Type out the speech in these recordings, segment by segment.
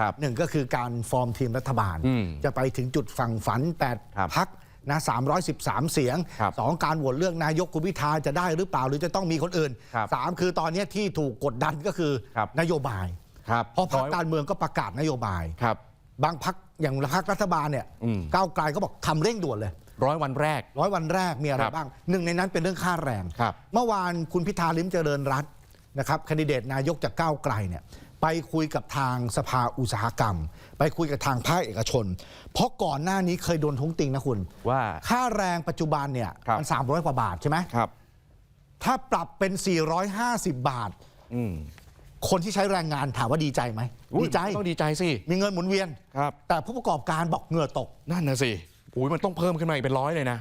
ครับหนึ่งก็คือการฟอร์มทีมรัฐบาลอืมจะไปถึงจุดฝั่งฝันครับ8พักนะ313 เสียงครับสองการโหวตเลือกนายกคุณพิธาจะได้หรือเปล่า หรือจะต้องมีคนอื่นครับสามคือตอนนี้ที่ถูกกดดันก็คือครับนโยบายครับเพราะพรรคร้อยการเมืองก็ประกาศนโยบายครับ บางพักอย่างพรรครัฐบาลเนี่ยอืมก้าวไกลก็บอกทำเร่งด่วนเลยร้อยวันแรกร้อยวันแรกมีอะไรครับบ้างหนึ่งในนั้นเป็นเรื่องค่าแรงครับเมื่อวานคุณพิธาลิมเจริญรัตน์นะครับแคนดิเดตนายกจากก้าวไกลเนี่ย ไปคุยกับทางสภาอุตสาหกรรม ไปคุยกับทางภาคเอกชน เพราะก่อนหน้านี้เคยโดนท้วงติงนะคุณ ว่าค่าแรงปัจจุบันเนี่ยครับ มัน300 กว่าบาทใช่ไหมครับ ถ้าปรับเป็น 450 บาท อืมคนที่ใช้แรงงานถามว่าดีใจไหมอุ๊ยดีใจ ต้องดีใจสิ มีเงินหมุนเวียน ครับ แต่ผู้ประกอบการบอกเหงื่อตก นั่นนะสิอุ้ยมันต้องเพิ่มขึ้นมาอีกเป็นร้อยเลยนะ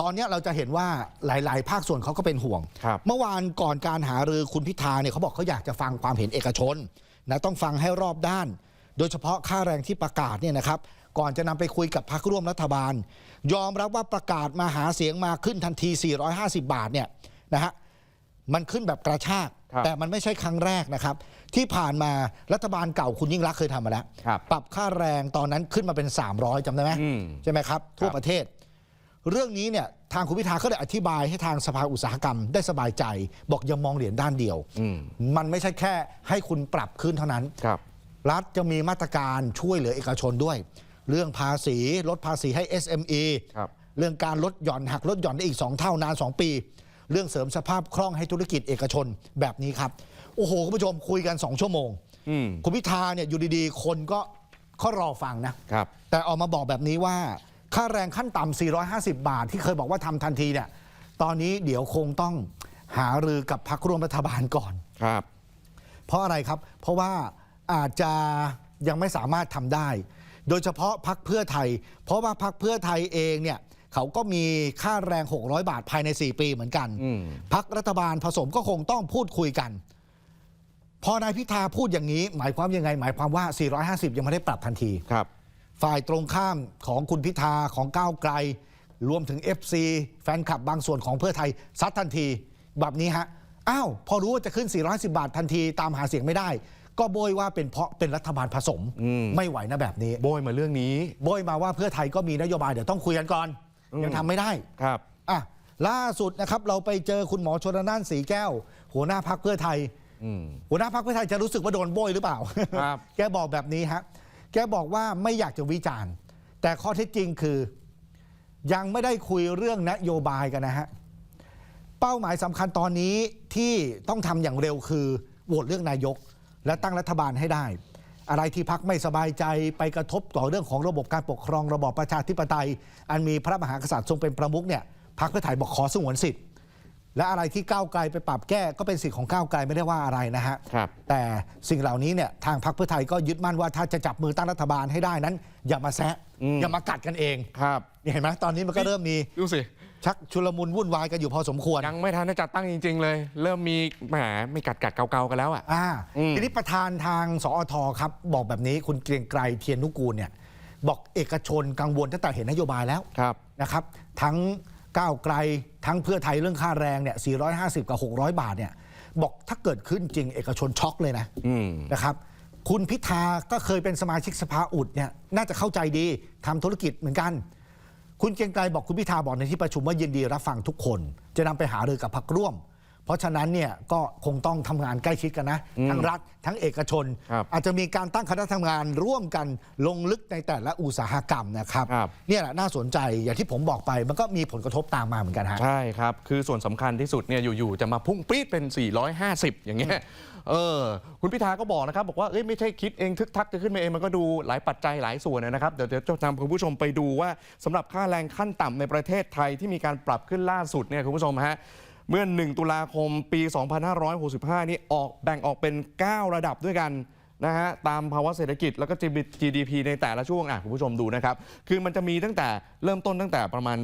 ตอนเนี้ยเราจะเห็นว่าหลาย ๆ ภาคส่วนเขาก็เป็นห่วงครับเมื่อวานก่อนการหารือคุณพิธาเนี่ยเขาบอกเขาอยากจะฟังความเห็นเอกชนนะต้องฟังให้รอบด้าน โดยเฉพาะค่าแรงที่ประกาศเนี่ยนะครับ ก่อนจะนำไปคุยกับพรรคร่วมรัฐบาล ยอมรับว่าประกาศมาหาเสียงมาขึ้นทันที 450 บาทเนี่ยนะฮะมันขึ้นแบบกระชากครับแต่มันไม่ใช่ครั้งแรกนะครับ ที่ผ่านมารัฐบาลเก่าคุณยิ่งรักษณ์เคยทำมาแล้วครับปรับค่าแรงตอนนั้นขึ้นมาเป็น 300จำได้ไหมอืมใช่ไหมครับ ทั่วครับประเทศ เรื่องนี้เนี่ยทางคุณพิธาก็ได้อธิบายให้ทางสภาอุตสาหกรรมได้สบายใจ บอกอย่ามองเหรียญด้านเดียวอืมมันไม่ใช่แค่ให้คุณปรับขึ้นเท่านั้นครับ รัฐจะมีมาตรการช่วยเหลือเอกชนด้วย เรื่องภาษีลดภาษีให้ SME ครับ เรื่องการลดหย่อนหักลดหย่อนได้อีก 2 เท่านาน 2 ปี เรื่องเสริมสภาพคล่องให้ธุรกิจเอกชนแบบนี้ครับ โอ้โหคุณผู้ชมคุยกัน 2 ชั่วโมงอืมคุณพิธาเนี่ยอยู่ดีๆ คนก็เขารอฟังนะ ครับ แต่ออกมาบอกแบบนี้ว่า ค่าแรงขั้นต่ำ 450 บาท ที่เคยบอกว่าทำทันทีเนี่ย ตอนนี้เดี๋ยวคงต้องหารือกับพรรคร่วมรัฐบาลก่อน ครับ เพราะอะไรครับ เพราะว่าอาจจะยังไม่สามารถทำได้ โดยเฉพาะพักเพื่อไทย เพราะว่าพักเพื่อไทยเองเนี่ยเขาก็มีค่าแรง 600 บาทภายใน 4 ปีเหมือนกันอืมพักรัฐบาลผสมก็คงต้องพูดคุยกัน พอนายพิธาพูดอย่างนี้ หมายความยังไง หมายความว่า 450 ยังไม่ได้ปรับทันทีครับ ฝ่ายตรงข้ามของคุณพิธาของก้าวไกล รวมถึง FC แฟนคลับบางส่วนของเพื่อไทยซัดทันที แบบนี้ฮะอ้าวพอรู้ว่าจะขึ้น 410 บาททันทีตามหาเสียงไม่ได้ ก็โบยว่าเป็นเพราะเป็นรัฐบาลผสมอืมไม่ไหวนะแบบนี้ โบยมาเรื่องนี้ โบยมาว่าเพื่อไทยก็มีนโยบายเดี๋ยวต้องคุยกันก่อนอืมยังทำไม่ได้ครับอะล่าสุดนะครับเราไปเจอคุณหมอชนน่านสีแก้ว หัวหน้าพักเพื่อไทยอืมหัวหน้าพักเพื่อไทยจะรู้สึกว่าโดนโบยหรือเปล่าครับแกบอกแบบนี้ฮะ แกบอกว่าไม่อยากจะวิจารณ์ แต่ข้อเท็จจริงคือ ยังไม่ได้คุยเรื่องนโยบายกันนะฮะ เป้าหมายสำคัญตอนนี้ที่ต้องทำอย่างเร็วคือโหวตเลือกนายก และตั้งรัฐบาลให้ได้ อะไรที่พักไม่สบายใจไปกระทบต่อเรื่องของระบบการปกครองระบอบประชาธิปไตย อันมีพระมหากษัตริย์ทรงเป็นประมุขเนี่ยพักเพื่อไทยบอกขอสงวนสิทธิ์ และอะไรที่ก้าวไกลไปปรับแก้ก็เป็นสิทธิ์ของก้าวไกลไม่ได้ว่าอะไรนะฮะ ครับ แต่สิ่งเหล่านี้เนี่ยทางพรรคเพื่อไทยก็ยึดมั่นว่าถ้าจะจับมือตั้งรัฐบาลให้ได้นั้น อย่ามาแซะอืม อย่ามากัดกันเองครับนี่เห็นไหมตอนนี้มันก็เริ่มมีดูสิ ชักชุลมุนวุ่นวายกันอยู่พอสมควรยังไม่ทันได้จัดตั้งจริง ๆ เลย เริ่มมีแหมไม่กัดกัดๆเกาๆกันแล้วอะ อ่าอืม ทีนี้ประธานทางสอทครับ บอกแบบนี้คุณเกรียงไกรเทียนนุกูลเนี่ยบอกเอกชนกังวลตั้งแต่เห็นนโยบายแล้ว ครับ นะครับทั้ง ก้าวไกลทั้งเพื่อไทยเรื่องค่าแรงเนี่ย 450 กับ 600 บาทเนี่ย บอกถ้าเกิดขึ้นจริงเอกชนช็อกเลยนะนะครับ คุณพิธาก็เคยเป็นสมาชิกสภาอุดเนี่ยน่าจะเข้าใจดีทำธุรกิจเหมือนกัน คุณเกียงไกรบอกคุณพิธาบอกในที่ประชุมว่ายินดีรับฟังทุกคน จะนำไปหารือกับพรรคร่วม เพราะฉะนั้นเนี่ยก็คงต้องทำงานใกล้ชิดกันนะอืมทั้งรัฐทั้งเอกชนครับอาจจะมีการตั้งคณะทำงานร่วมกันลงลึกในแต่ละอุตสาหกรรมนะครับครับเนี่ยแหละน่าสนใจอย่างที่ผมบอกไป มันก็มีผลกระทบตามมาเหมือนกันฮะใช่ครับ คือส่วนสำคัญที่สุดเนี่ยอยู่ๆจะมาพุ่งปรี๊ดเป็น 450 อย่างเงี้ยเออคุณพิธาก็บอกนะครับ บอกว่าเอ้ยไม่ใช่คิดเองทึกทักจะขึ้นมาเองมันก็ดูหลายปัจจัยหลายส่วนนะครับ เดี๋ยวเดี๋ยวจะนำคุณผู้ชมไปดูว่าสำหรับค่าแรงขั้นต่ำในประเทศไทยที่มีการปรับขึ้นล่าสุดเนี่ยคุณผู้ชมฮะ เมื่อ 1 ตุลาคมปี 2565 นี้ออกแบ่งออกเป็น 9 ระดับด้วยกันนะฮะตามภาวะเศรษฐกิจแล้วก็ GDP ในแต่ละช่วงอะคุณผู้ชมดูนะครับ คือมันจะมีตั้งแต่เริ่มต้นตั้งแต่ประมาณ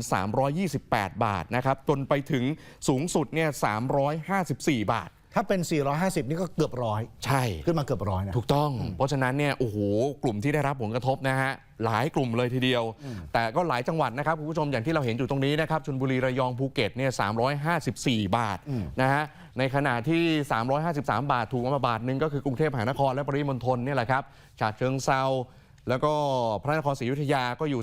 328 บาทนะครับจนไปถึงสูงสุดเนี่ย354 บาท ถ้าเป็น 450 นี่ก็เกือบร้อยใช่ ขึ้นมาเกือบร้อยนะ ถูกต้อง เพราะฉะนั้นเนี่ยโอ้โหกลุ่มที่ได้รับผลกระทบนะฮะหลายกลุ่มเลยทีเดียว แต่ก็หลายจังหวัดนะครับคุณผู้ชมอย่างที่เราเห็นอยู่ตรงนี้นะครับชลบุรีระยองภูเก็ตเนี่ย354 บาทอืมนะฮะในขณะที่ 353 บาทถูกมาบาทหนึ่งก็คือกรุงเทพมหานครและปริมณฑลเนี่ยแหละครับฉะเชิงเซาแล้วก็พระนครศรีอยุธยาก็อยู่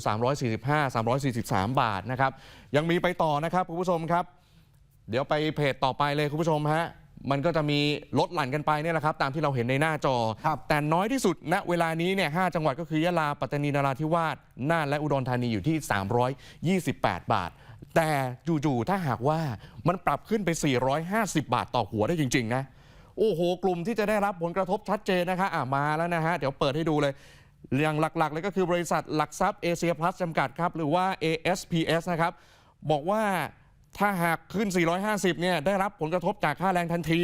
345 343 บาทนะครับยังมีไปต่อนะครับคุณผู้ชมครับ เดี๋ยวไปเพจต่อไปเลยคุณผู้ชมฮะ มันก็จะมีลดหลั่นกันไปเนี่ยแหละครับ ตามที่เราเห็นในหน้าจอครับแต่น้อยที่สุดณเวลานี้เนี่ยหจังหวัดก็คือยะลาปัตตานีนราธิวาสน่านและอุดรธานีอยู่ที่ 328 บาท แต่จู่ๆถ้าหากว่ามันปรับขึ้นไป 450 บาทต่อหัวได้จริงๆนะโอ้โห กลุ่มที่จะได้รับผลกระทบชัดเจนนะคะอะมาแล้วนะฮะ เดี๋ยวเปิดให้ดูเลยอย่างหลักๆ เลยก็คือบริษัทหลักทรัพย์เอเชียพลัสจำกัดครับ หรือว่า ASPS นะครับ บอกว่า ถ้าหากขึ้น 450 เนี่ยได้รับผลกระทบจากค่าแรงทันที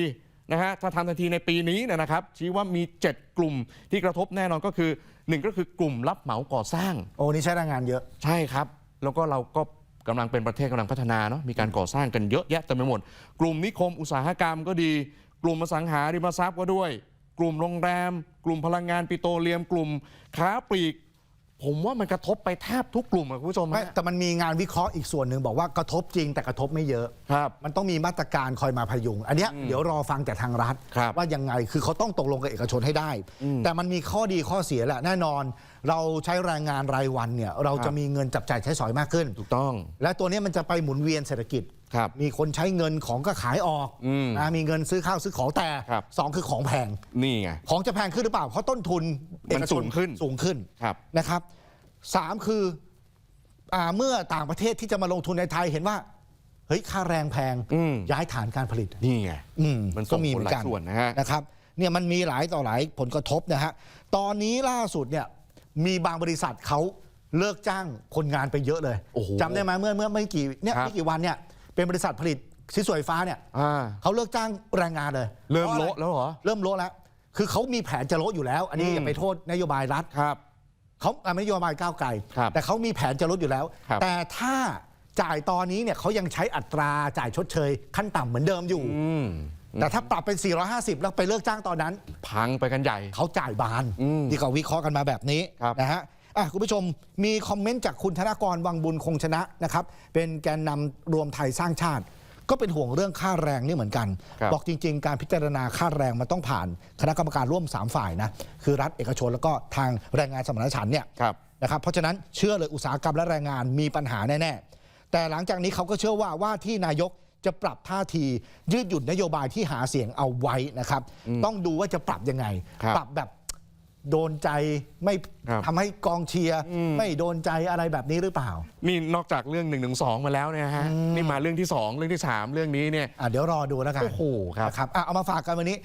นะฮะถ้าทำทันทีในปีนี้เนยนะครับ ชี้ว่ามี 7 กลุ่มที่กระทบแน่นอนก็คือ 1 ก็คือกลุ่มรับเหมาก่อสร้าง โอ้นี่ใช้แรงงานเยอะ ใช่ครับ แล้วก็เราก็กำลังเป็นประเทศกำลังพัฒนาเนาะมีการก่อสร้างกันเยอะแยะเต็มไปหมด กลุ่มนิคมอุตสาหกรรมก็ดี กลุ่มอสังหาริมทรัพย์ก็ด้วย กลุ่มโรงแรม กลุ่มพลังงานปิโตรเลียม กลุ่มค้าปลีก ผมว่ามันกระทบไปแทบทุกกลุ่มอะคุณผู้ชมไม่ฮะ แต่มันมีงานวิเคราะห์อีกส่วนหนึ่งบอกว่ากระทบจริงแต่กระทบไม่เยอะ ครับมันต้องมีมาตรการคอยมาพยุง อันเนี้ยเดี๋ยวรอฟังจากทางรัฐ ครับว่ายังไงคือเขาต้องตกลงกับเอกชนให้ได้ แต่มันมีข้อดีข้อเสียแหละแน่นอน เราใช้แรงงานรายวันเนี่ยเราครัจะบมีเงินจับจ่ายใช้สอยมากขึ้น ถูกต้อง และตัวเนี้ยมันจะไปหมุนเวียนเศรษฐกิจครับ มีคนใช้เงินของก็ขายออกอืมนะมีเงินซื้อข้าวซื้อของแต่ครับสองคือของแพงนี่ไงของจะแพงขึ้นหรือเปล่า เพราะต้นทุนเอกชมันสูงขึ้นสูงขึ้นครับนะครับสามคืออาเมื่อต่างประเทศที่จะมาลงทุนในไทยเห็นว่าเฮ้ยค่าแรงแพงอืมย้ายฐานการผลิตนี่ไงอืมมันส่งก็มีผเหลมืหอลานยกันส่วนนะฮะนะครับเนี่ยมันมีหลายต่อหลายผลกระทบนะฮะตอนนี้ล่าสุดเนี่ยมีบางบริษัทเขาเลิกจ้างคนงานไปเยอะเลยโอ้โหจำได้ไหมเมื่อเมื่อไม่กี่เนี่ยครับไม่กี่วันเนี่ย เป็นบริษัทผลิตชิ้นส่วนไฟฟ้าเนี่ยอ่า เขาเลิกจ้างแรงงานเลยเริ่มพาออะไรโละแล้วเหรอ เริ่มโละแล้ว คือเขามีแผนจะโละอยู่แล้ว อันนี้อืม อย่าไปโทษนโยบายรัฐครับ เขาอะไม่นโยบายก้าวไกล ครับแต่เขามีแผนจะลดอยู่แล้ว ครับ แต่ถ้าจ่ายตอนนี้เนี่ยเขายังใช้อัตราจ่ายชดเชย ขั้นต่ำเหมือนเดิมอยู่ อืมแต่ถ้าปรับเป็น 450 แล้วไปเลิกจ้างตอนนั้น พังไปกันใหญ่ เขาจ่ายบานอืม ที่เขาวิเคราะห์กันมาแบบนี้ครับ นะฮะ อะคุณผู้ชมมีคอมเมนต์จากคุณธนกรวังบุญคงชนะนะครับ เป็นแกนนำรวมไทยสร้างชาติ ก็เป็นห่วงเรื่องค่าแรงนี่เหมือนกันครับบอกจริง ๆ การพิจารณาค่าแรงมันต้องผ่าน คณะกรรมการร่วม 3 ฝ่ายนะคือรัฐเอกชนแล้วก็ทางแรงงานสมานฉันท์เนี่ยครับนะครับเพราะฉะนั้นเชื่อเลยอุตสาหกรรมและแรงงานมีปัญหาแน่ๆแต่หลังจากนี้เขาก็เชื่อว่าว่าที่นายกจะปรับท่าทียืดหยุ่นนโยบายที่หาเสียงเอาไว้นะครับ ต้องดูว่าจะปรับยังไงครับปรับแบบ โดนใจไม่ครับ ทำให้กองเชียร์ไม่โดนใจอะไรแบบนี้หรือเปล่า นี่นอกจากเรื่อง1นึมาแล้วเนี่ยฮะนี่มาเรื่องที่ 2 เรื่องที่ 3 เรื่องนี้เนี่ย อะเดี๋ยวรอดูแล้วกันโอ้โหครับ นะครับอะเอามาฝากกันวันนี้